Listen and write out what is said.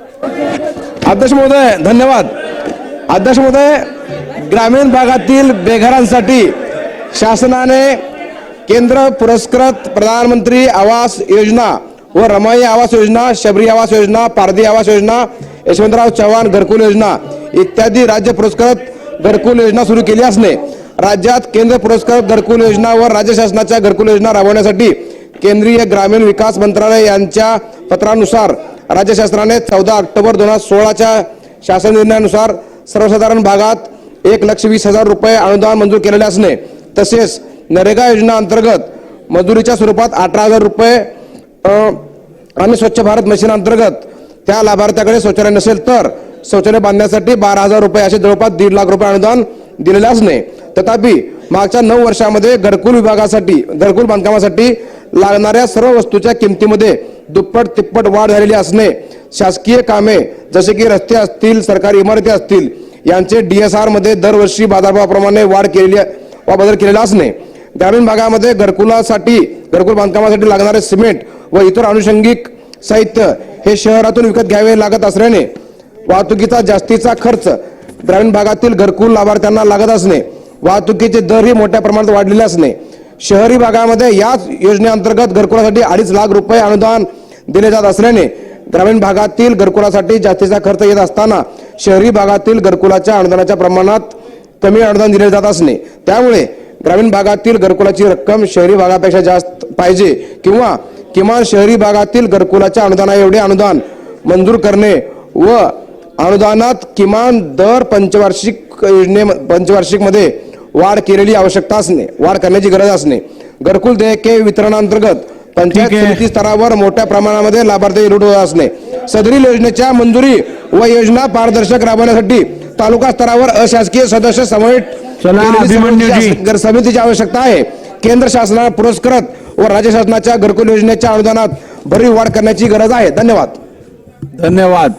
अध्यक्ष महोदय धन्यवाद. अध्यक्ष महोदय ग्रामीण भागातील बेघरांसाठी शासनाने केंद्र पुरस्कृत प्रधानमंत्री आवास योजना व रमाई आवास योजना शबरी आवास योजना पारधी आवास योजना यशवंतराव चव्हाण घरकुल योजना इत्यादी राज्य पुरस्कृत घरकुल योजना सुरू केली असणे. राज्यात केंद्र पुरस्कृत घरकुल योजना व राज्य शासनाच्या घरकुल योजना राबवण्यासाठी केंद्रीय ग्रामीण विकास मंत्रालय यांच्या पत्रानुसार राज्य शासनाने चौदा ऑक्टोबर दोन हजार सोळाच्या शासन निर्णयानुसार सर्वसाधारण भागात एक लक्ष वीस हजार रुपये अनुदान मंजूर केलेले असणे तसेच नरेगा योजना अंतर्गत मजुरीच्या स्वरूपात अठरा हजार रुपये आणि स्वच्छ भारत मिशन अंतर्गत त्या लाभार्थ्याकडे शौचालय नसेल तर शौचालय बांधण्यासाठी बारा हजार रुपये असे जवळपास दीड लाख रुपये अनुदान दिलेले असणे. तथापि मागच्या नऊ वर्षामध्ये घरकुल विभागासाठी घरकुल बांधकामासाठी लागणाऱ्या सर्व वस्तूच्या किमतीमध्ये दुप्पट तिप्पट वाढ झालेली असणे शासकीय कामे जसे की रस्ते असतील सरकारी इमारती असतील यांचे डी एस आरमध्ये दरवर्षी बाजारभावाप्रमाणे वाढ केलेली वा बदल केलेला असणे. ग्रामीण भागामध्ये घरकुलासाठी घरकुल बांधकामासाठी लागणारे सिमेंट व इतर अनुषंगिक साहित्य हे शहरातून विकत घ्यावे लागत असल्याने वाहतुकीचा जास्तीचा खर्च ग्रामीण भागातील घरकुल लाभार्थ्यांना लागत असणे वाहतुकीचे दरही मोठ्या प्रमाणात वाढलेले असणे. शहरी भागामध्ये याच योजनेअंतर्गत घरकुलासाठी अडीच लाख रुपये अनुदान दिले जात असल्याने ग्रामीण भागातील घरकुलासाठी जास्तीचा खर्च येत असताना शहरी भागातील घरकुलाच्या अनुदानाच्या प्रमाणात कमी अनुदान दिले जात असणे. त्यामुळे ग्रामीण भागातील घरकुलाची रक्कम शहरी भागापेक्षा जास्त पाहिजे किंवा किमान शहरी भागातील घरकुलाच्या अनुदाना एवढे अनुदान मंजूर करणे व अनुदानात किमान दर पंचवार्षिक योजने पंचवार्षिकमध्ये वाढ केलेली आवश्यकता असणे वाढ करण्याची गरज असणे. घरकुल देयके वितरणांतर्गत पंचायत. समिती स्तरावर मोठ्या प्रमाणामध्ये लाभार्थी होत असणे. सदरील योजनेच्या मंजुरी व योजना पारदर्शक राबवण्यासाठी तालुका स्तरावर अशासकीय सदस्य. समिती- समितीची आवश्यकता आहे. केंद्र शासनाला पुरस्कृत व राज्य शासनाच्या घरकुल योजनेच्या अनुदानात भरीव वाढ करण्याची गरज आहे. धन्यवाद. धन्यवाद.